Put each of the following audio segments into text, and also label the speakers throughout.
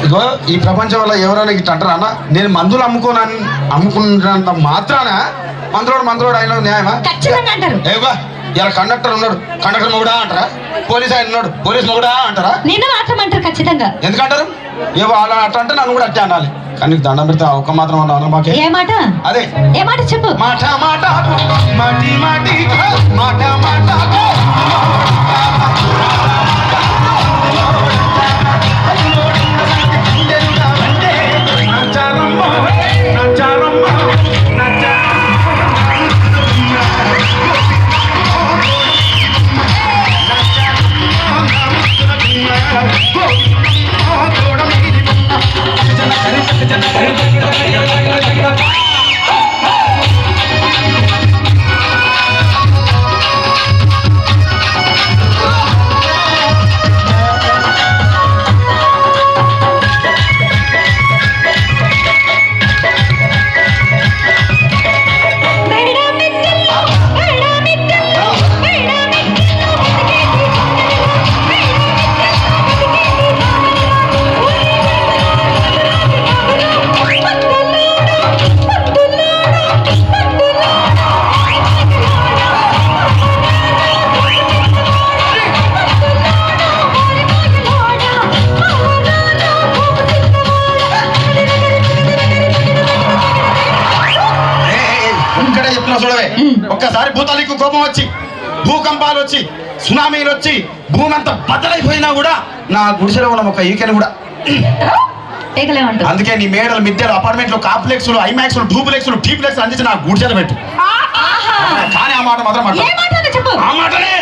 Speaker 1: ఇగో ఈ ప్రపంచంలో ఎవరైనా ఇట్లా అంటారా? అన్న నేను మందులు అమ్ముకోను అమ్ముకున్నంత మాత్రాన మందులోడు మందులోడు ఆయన న్యాయమా? ఏవా ఇలా కండక్టర్ ఉన్నాడు. కండక్టర్ మొగుడా అంటారా? పోలీస్ ఆయన ఉన్నాడు. పోలీస్ మొగుడా అంటారా?
Speaker 2: నిన్ను మాత్రం అంటారు ఖచ్చితంగా.
Speaker 1: ఎందుకంటారు? ఏవో అలా అట్లా అంటే నన్ను కూడా అట్టే అనాలి. కానీ దండం పెడితే ఒక మాత్రం అన్నా మాకే.
Speaker 2: ఏ మాట?
Speaker 1: అదే.
Speaker 2: ఏ మాట చెప్పు?
Speaker 1: మాట మాటి మాటి మాట మాట ఒక్కసారి భూతాలకు కోపం వచ్చి భూకంపాలు వచ్చి సునామీలు వచ్చి భూమి అంతా బద్దలైపోయినా కూడా నా గుడిసెలో ఉన్న ఒక ఈకెను కూడా. అందుకే నీ మేడలు మిద్దెలు అపార్ట్మెంట్లు కాంప్లెక్స్లు ఐమాక్స్లు డూప్లెక్స్లు టీప్లెక్స్ అందించి నా గుడిసెలు పెట్టు. కానీ ఆ మాట మాత్రం ఆ మాటనే.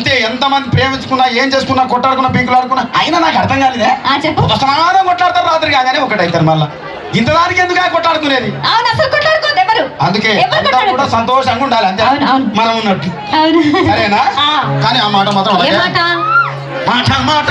Speaker 1: మరంతే ఎంతమంది ప్రేమించుకున్నా ఏం చేసుకున్నా కొట్టాడుకున్నా పింకులు ఆడుకున్నా అయినా నాకు అర్థం కాలేదే. స్నానం కొట్లాడతారు రాత్రి కాగానే ఒకటైతారు మళ్ళా. ఇంతదానికి ఎందుకు కొట్లాడుకునేది? అందుకే అంతా కూడా? సంతోషంగా ఉండాలి అంతే. మనం ఉన్నట్టు. సరేనా. కానీ ఆ మాట మాత్రం.
Speaker 2: మాట?
Speaker 1: మాట.